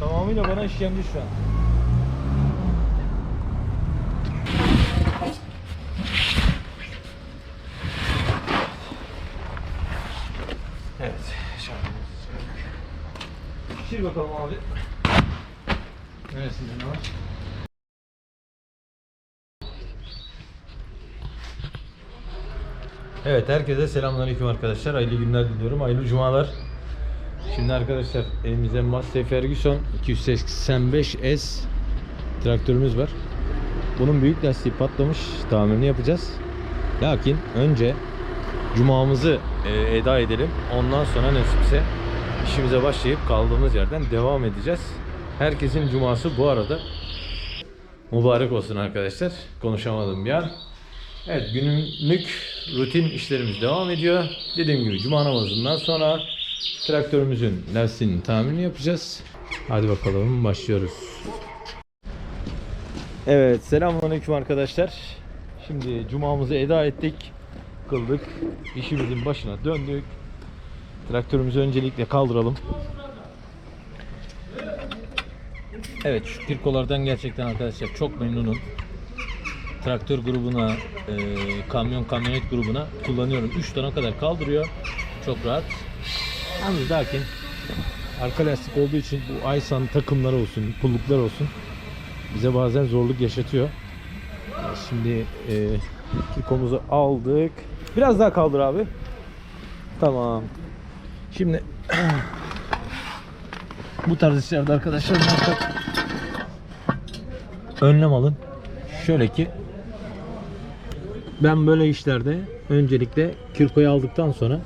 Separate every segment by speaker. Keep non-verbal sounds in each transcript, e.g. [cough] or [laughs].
Speaker 1: Tamamıyla bana işkence şu an. Evet. Şarkımız. Şir bakalım abi. Neresinde ne var? Evet herkese selamünaleyküm arkadaşlar. Hayırlı günler diliyorum. Hayırlı cumalar. Şimdi arkadaşlar elimizde Massey Ferguson 285S traktörümüz var. Bunun büyük lastiği patlamış. Tamirini yapacağız. Lakin önce cumamızı e, eda edelim. Ondan sonra nasipse işimize başlayıp kaldığımız yerden devam edeceğiz. Herkesin cuması bu arada mübarek olsun arkadaşlar. Konuşamadım bir an. Evet günlük rutin işlerimiz devam ediyor. Dediğim gibi cuma namazından sonra traktörümüzün lastiğinin tamirini yapacağız. Hadi bakalım başlıyoruz. Evet selamünaleyküm arkadaşlar. Şimdi cumamızı eda ettik. Kıldık. İşimizin başına döndük. Traktörümüzü öncelikle kaldıralım. Evet şu kirkolardan gerçekten arkadaşlar çok memnunum traktör grubuna, e, kamyon kamyonet grubuna kullanıyorum. 3 tona kadar kaldırıyor. Çok rahat. Yalnız lakin arka lastik olduğu için bu Aysan takımları olsun, pulluklar olsun bize bazen zorluk yaşatıyor. Şimdi e, kirkomuzu aldık. Biraz daha kaldır abi. Tamam. Şimdi [clears throat] bu tarz işlerde arkadaşlar önlem alın. Şöyle ki ben böyle işlerde öncelikle kirkoyu aldıktan sonra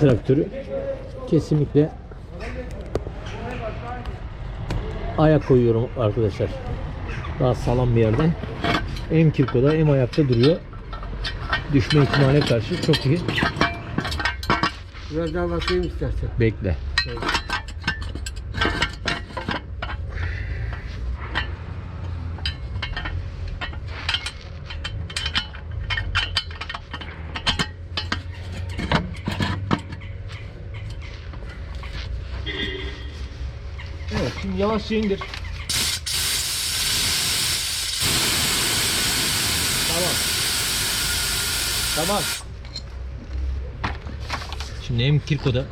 Speaker 1: traktörü kesinlikle ayak koyuyorum arkadaşlar. Daha sağlam bir yerden. Hem kirkoda hem ayakta duruyor. Düşme ihtimaline karşı çok iyi.
Speaker 2: Biraz daha bakayım istersen.
Speaker 1: Bekle. Evet, yavaşça indir. Tamam. Tamam. Şimdi hem kirkoda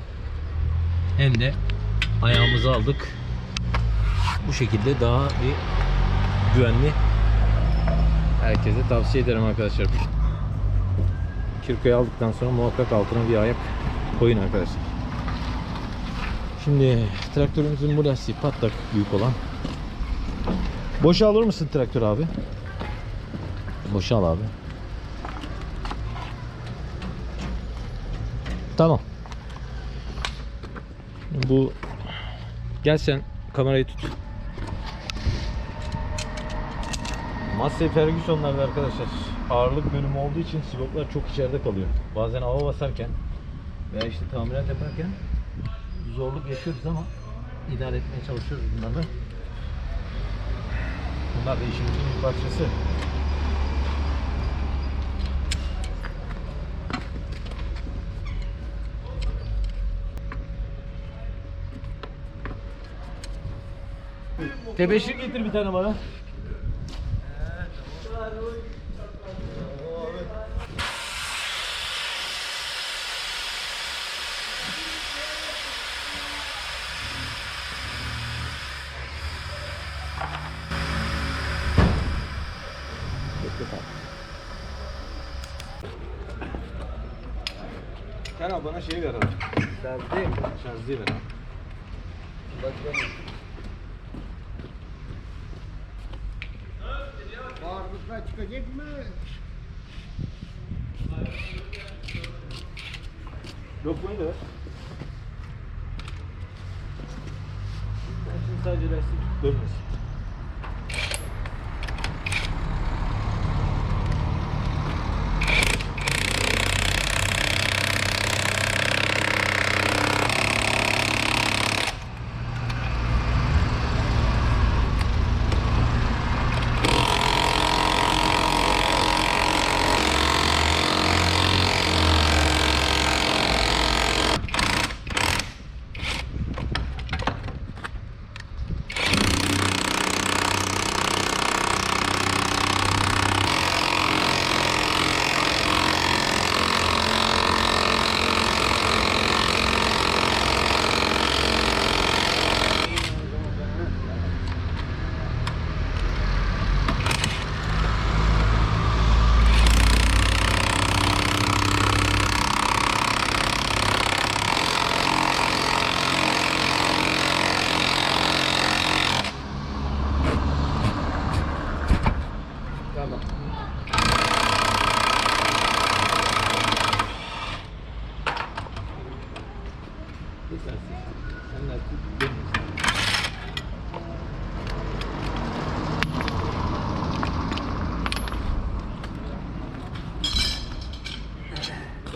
Speaker 1: hem de ayağımızı aldık. Bu şekilde daha bir güvenli. Herkese tavsiye ederim arkadaşlar. Kirkoyu aldıktan sonra muhakkak altına bir ayak koyun arkadaşlar. Şimdi traktörümüzün bu lastiği patlak büyük olan. Boşa alır mısın traktör abi? Boşa al abi. Tamam. Bu gel sen kamerayı tut. Massey Ferguson'larda arkadaşlar ağırlık bölümü olduğu için siloplar çok içeride kalıyor. Bazen hava basarken veya işte tamirat yaparken zorluk yaşıyoruz ama idare etmeye çalışıyoruz bunları. Bunlar da işimizin bir parçası. Tebeşir getir bir tane bana. Sen al bana şey ver abi.
Speaker 2: Serdim.
Speaker 1: Şarjıyı ver abi.
Speaker 2: Bakayım. Bağırdıklar çıkacak mı?
Speaker 1: Lokmayı da ver.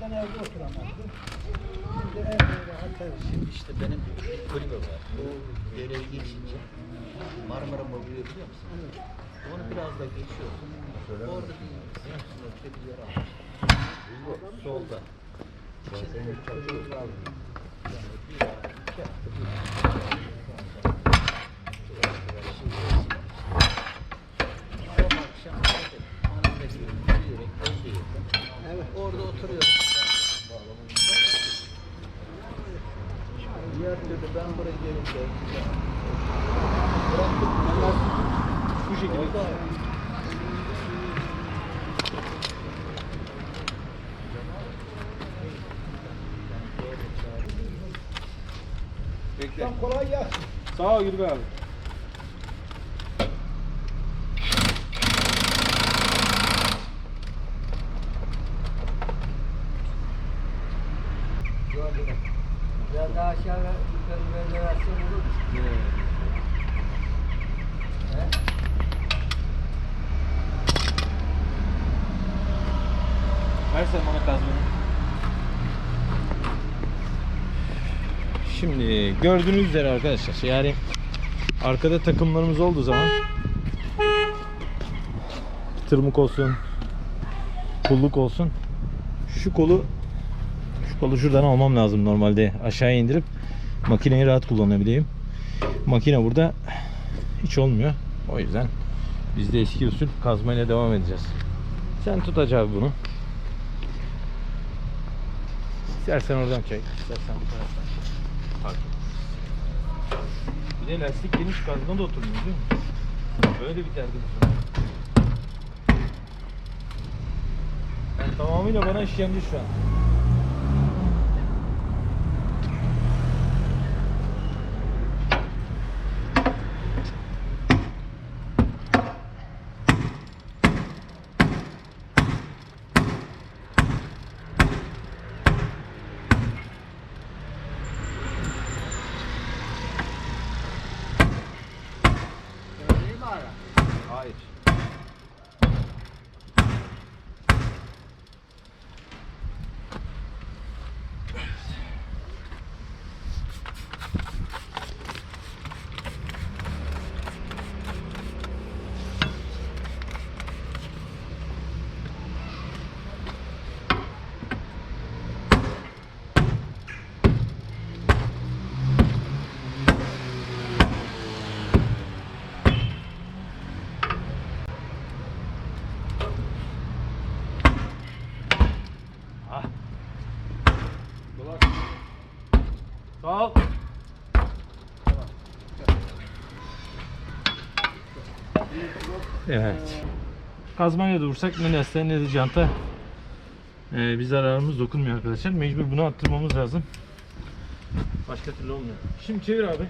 Speaker 2: var ya. Beri. Şimdi işte benim kulübe var. O dereyi geçince Marmara Mobilya biliyor musun? Onu biraz da geçiyorsun. Orada bir siyah sınırda bir yer almış. Solda. İçinde çatı var. Yani bir iki hafta bir evde yedim. Evet. Orada oturuyorum. Diğer türlü ben buraya gelince bıraktım. Bu şekilde
Speaker 1: Bekle. kolay gelsin. Sağ ol Gülbe abi.
Speaker 2: Biraz daha aşağı yukarı böyle versen olur mu? He?
Speaker 1: Versen bana kazmanı. Şimdi gördüğünüz üzere arkadaşlar yani arkada takımlarımız olduğu zaman tırmık olsun pulluk olsun şu kolu şu kolu şuradan almam lazım normalde. Aşağıya indirip makineyi rahat kullanabileyim. Makine burada hiç olmuyor. O yüzden biz de eski usul kazmayla devam edeceğiz. Sen tut abi bunu. İstersen oradan çek, istersen bu taraftan. Etmez. Bir de lastik geniş kazma da oturmuyor değil mi? Böyle bir derdim sonra. Yani tamamıyla bana işlemci şu an.
Speaker 2: Söyleyeyim mi ara?
Speaker 1: Hayır. Ah. Dolak. Sağ ol. Evet. Kazmayla da vursak ne lastik ne de janta ee, bir zararımız dokunmuyor arkadaşlar. Mecbur bunu attırmamız lazım. Başka türlü olmuyor. Şimdi çevir abi.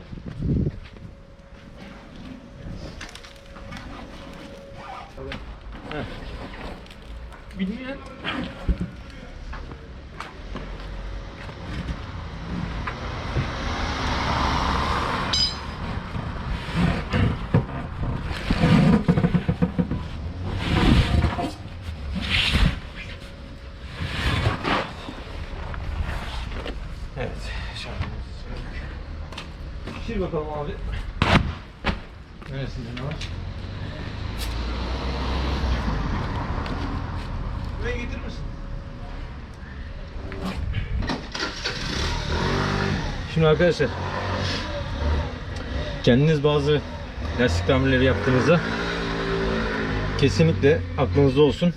Speaker 1: Şir bakalım abi. Neresinde ne var? Buraya getirir misin? Şimdi arkadaşlar kendiniz bazı lastik tamirleri yaptığınızda kesinlikle aklınızda olsun.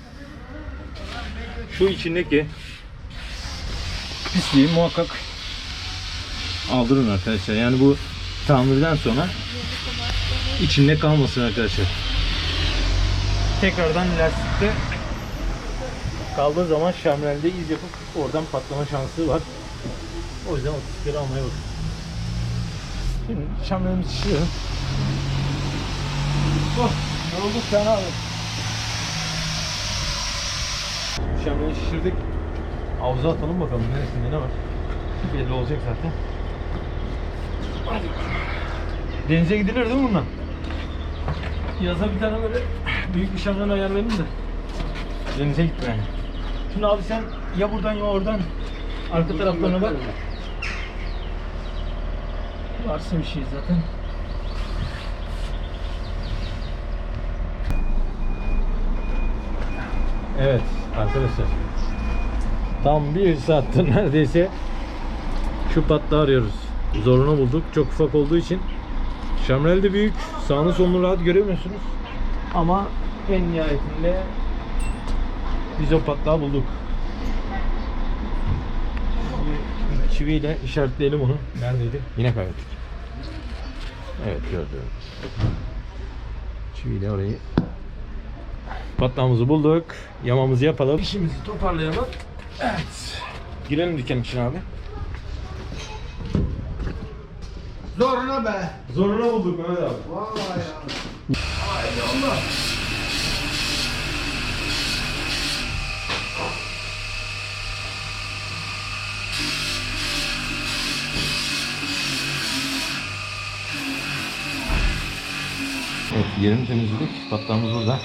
Speaker 1: Şu içindeki pisliği muhakkak aldırın arkadaşlar. Yani bu tamirden sonra içinde kalmasın arkadaşlar. Tekrardan lastikte kaldığı zaman şamrelde iz yapıp oradan patlama şansı var. O yüzden 30 kere almaya bakın. Şimdi şamrelimizi şişirelim. Oh, oldu sen abi? Şamreli şişirdik. Havuza atalım bakalım neresinde ne var. Belli olacak zaten. Denize gidilir değil mi bundan? Yaza bir tane böyle büyük bir şamdan ayarlayalım da denize gitme yani. Şimdi abi sen ya buradan ya oradan arka taraflarına bak. Varsa bir şey zaten. Evet arkadaşlar. Tam bir saattir [laughs] neredeyse şu patlağı arıyoruz. Zorunu bulduk. Çok ufak olduğu için. Şamrel de büyük. Sağını solunu rahat göremiyorsunuz. Ama en nihayetinde biz o patlağı bulduk. Çiviyle işaretleyelim onu. Neredeydi? Yine kaybettik. Evet gördüm. Çiviyle orayı patlağımızı bulduk. Yamamızı yapalım. İşimizi toparlayalım. Evet. Girelim dükkanın içine abi.
Speaker 3: Zoruna be.
Speaker 1: Zoruna bulduk Mehmet abi.
Speaker 3: Vallahi ya.
Speaker 1: Evet yerini temizledik. Patlağımız burada.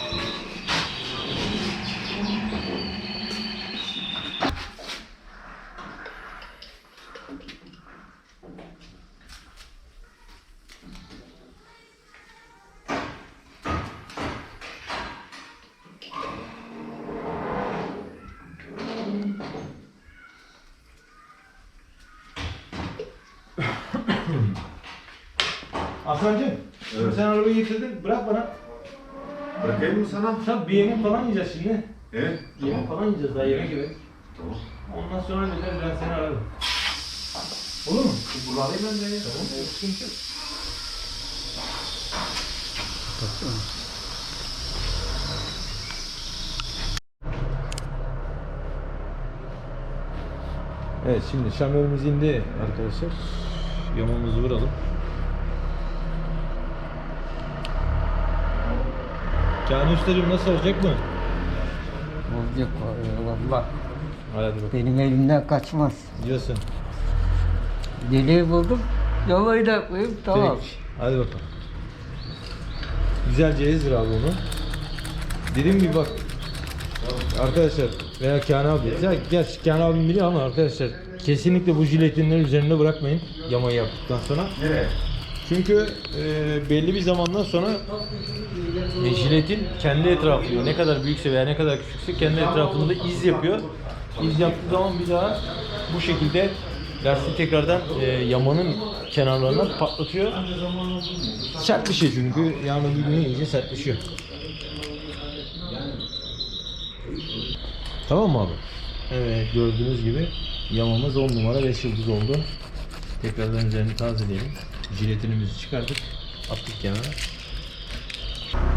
Speaker 1: Hasan'cığım, şimdi sen arabayı getirdin. Bırak bana.
Speaker 3: Bırakayım mı sana?
Speaker 1: Tabii bir yemek falan yiyeceğiz şimdi.
Speaker 3: Evet.
Speaker 1: Yemek falan yiyeceğiz daha yemek yemek.
Speaker 3: Tamam.
Speaker 1: Ondan sonra ne der ben seni ararım. Olur mu?
Speaker 3: Bunu alayım ben de.
Speaker 1: Tamam. Sıkıntı yok. Evet şimdi şamrelimiz indi arkadaşlar. Yamamızı vuralım. Kâni Usta'cığım nasıl olacak mı?
Speaker 4: Olacak valla.
Speaker 1: Hadi bakalım.
Speaker 4: Benim elimden kaçmaz.
Speaker 1: Diyorsun.
Speaker 4: Deliği buldum. Yalayı da koyayım tamam.
Speaker 1: Peki. Hadi bakalım. Güzelce ezdir abi onu. Dediğim gibi bak. Arkadaşlar veya Kenan abi. Ya gerçi Kenan abim biliyor ama arkadaşlar kesinlikle bu jiletinleri üzerinde bırakmayın yamayı yaptıktan sonra.
Speaker 3: Nereye?
Speaker 1: Çünkü e, belli bir zamandan sonra e, jiletin kendi etrafı ne kadar büyükse veya ne kadar küçükse kendi etrafında iz yapıyor. İz yaptığı zaman bir daha bu şekilde lastiği tekrardan e, yamanın kenarlarına patlatıyor. Sert bir şey çünkü yağmur bir gün iyice sertleşiyor. Tamam mı abi? Evet gördüğünüz gibi yamamız 10 numara 5 yıldız oldu. Tekrardan üzerini tazeleyelim. Jiletinimizi çıkardık. Attık kenara.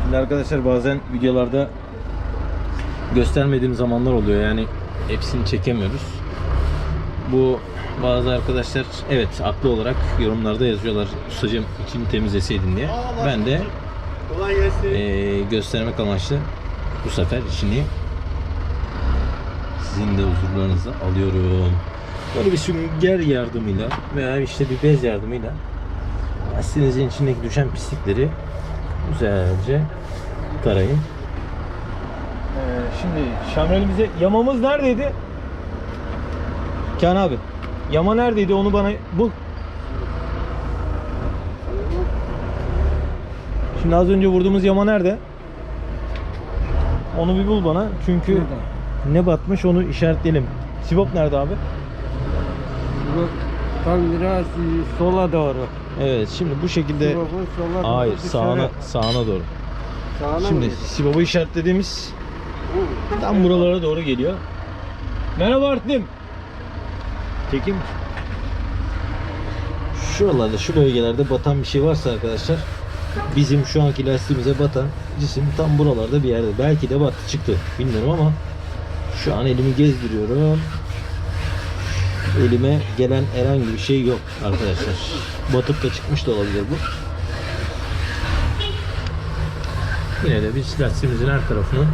Speaker 1: Şimdi arkadaşlar bazen videolarda göstermediğim zamanlar oluyor. Yani hepsini çekemiyoruz. Bu bazı arkadaşlar evet haklı olarak yorumlarda yazıyorlar. Ustacığım içini temizleseydin diye. Ben de eee, göstermek amaçlı bu sefer içini sizin de huzurlarınıza alıyorum. Böyle bir sünger yardımıyla veya işte bir bez yardımıyla lastiğinizin içindeki düşen pislikleri güzelce tarayın. Ee, şimdi şamrelimize yamamız neredeydi? Kan abi. Yama neredeydi onu bana bul. Şimdi az önce vurduğumuz yama nerede? Onu bir bul bana. Çünkü
Speaker 4: Burada.
Speaker 1: ne batmış onu işaretleyelim. Sibop nerede abi?
Speaker 4: Bu tam biraz sola doğru.
Speaker 1: Evet şimdi bu şekilde
Speaker 4: sola doğru
Speaker 1: Hayır
Speaker 4: dışarı.
Speaker 1: sağına sağına doğru.
Speaker 4: Sağına
Speaker 1: Şimdi
Speaker 4: mı?
Speaker 1: İşaretlediğimiz tam buralara doğru geliyor. Merhaba Artlim. Çekim. Şuralarda şu bölgelerde batan bir şey varsa arkadaşlar bizim şu anki lastiğimize batan cisim tam buralarda bir yerde. Belki de battı çıktı bilmiyorum ama Şu an elimi gezdiriyorum. Elime gelen herhangi bir şey yok arkadaşlar. Batıp da çıkmış da olabilir bu. Yine de biz lastiğimizin her tarafını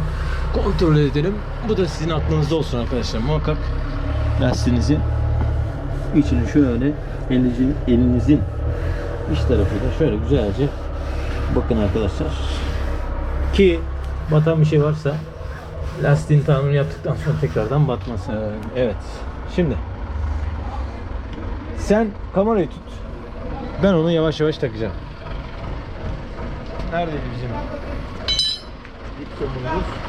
Speaker 1: kontrol edelim. Bu da sizin aklınızda olsun arkadaşlar. Muhakkak lastiğinizi içini şöyle elinizin, elinizin iç tarafıyla şöyle güzelce bakın arkadaşlar. Ki batan bir şey varsa lastiğin tamirini yaptıktan sonra tekrardan batmasın. Evet. Şimdi sen kamerayı tut. Ben onu yavaş yavaş takacağım. Neredeydi bizim dipsomumuz? O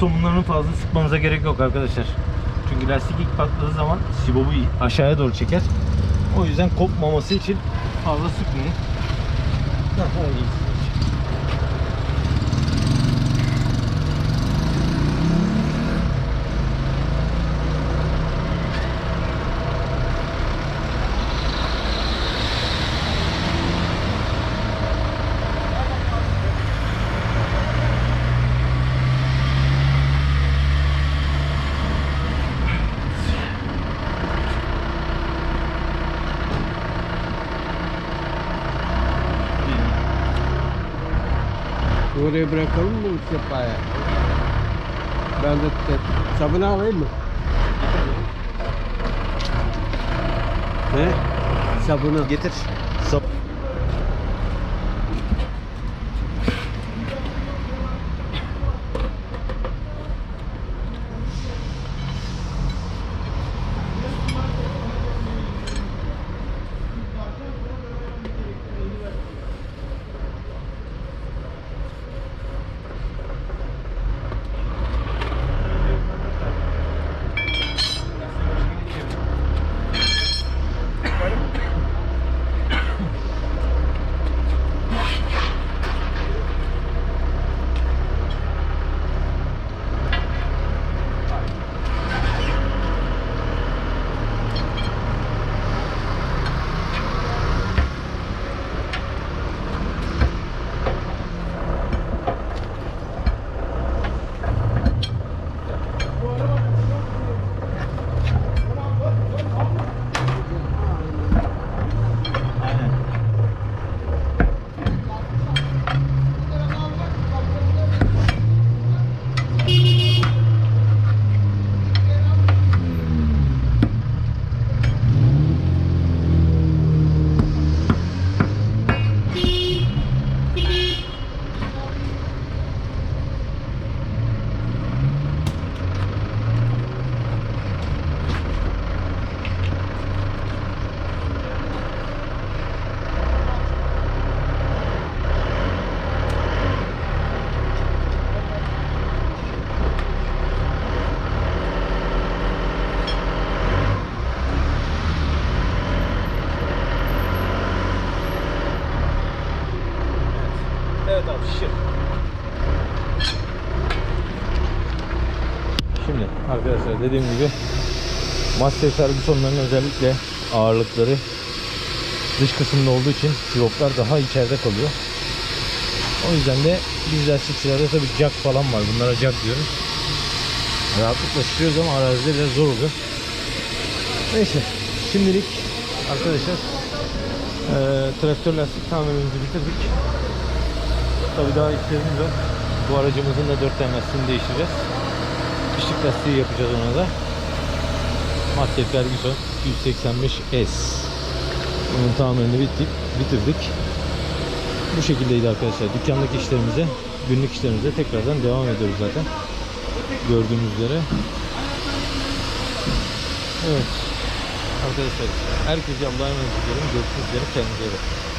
Speaker 1: dipso, dipsomunlarını fazla sıkmanıza gerek yok arkadaşlar. Çünkü lastik ilk patladığı zaman sibobu aşağıya doğru çeker. O yüzden kopmaması için fazla sıkmayın. Daha iyi.
Speaker 4: Oraya bırakalım mı sefaya? Ben de sabunu alayım mı? Ne? Sabunu.
Speaker 1: Getir. Dediğim gibi Master Ferguson'ların özellikle ağırlıkları dış kısımda olduğu için sivoplar daha içeride kalıyor. O yüzden de biz lastikçilerde tabi jack falan var. Bunlara jack diyoruz. Rahatlıkla şişiriyoruz ama arazide biraz zor oluyor. Neyse şimdilik arkadaşlar eee traktör lastik tamirimizi bitirdik. Tabii daha işlerimiz var. Bu aracımızın da 4 tane lastiğini değiştireceğiz. Kışlık lastiği yapacağız ona da. Master Ferguson 185S. Bunun tamirini bitirdik. bitirdik. Bu şekildeydi arkadaşlar. Dükkandaki işlerimize, günlük işlerimize tekrardan devam ediyoruz zaten. Gördüğünüz üzere. Evet. Arkadaşlar herkese Allah'a emanet ediyorum. Görüşmek üzere. Kendinize iyi bakın.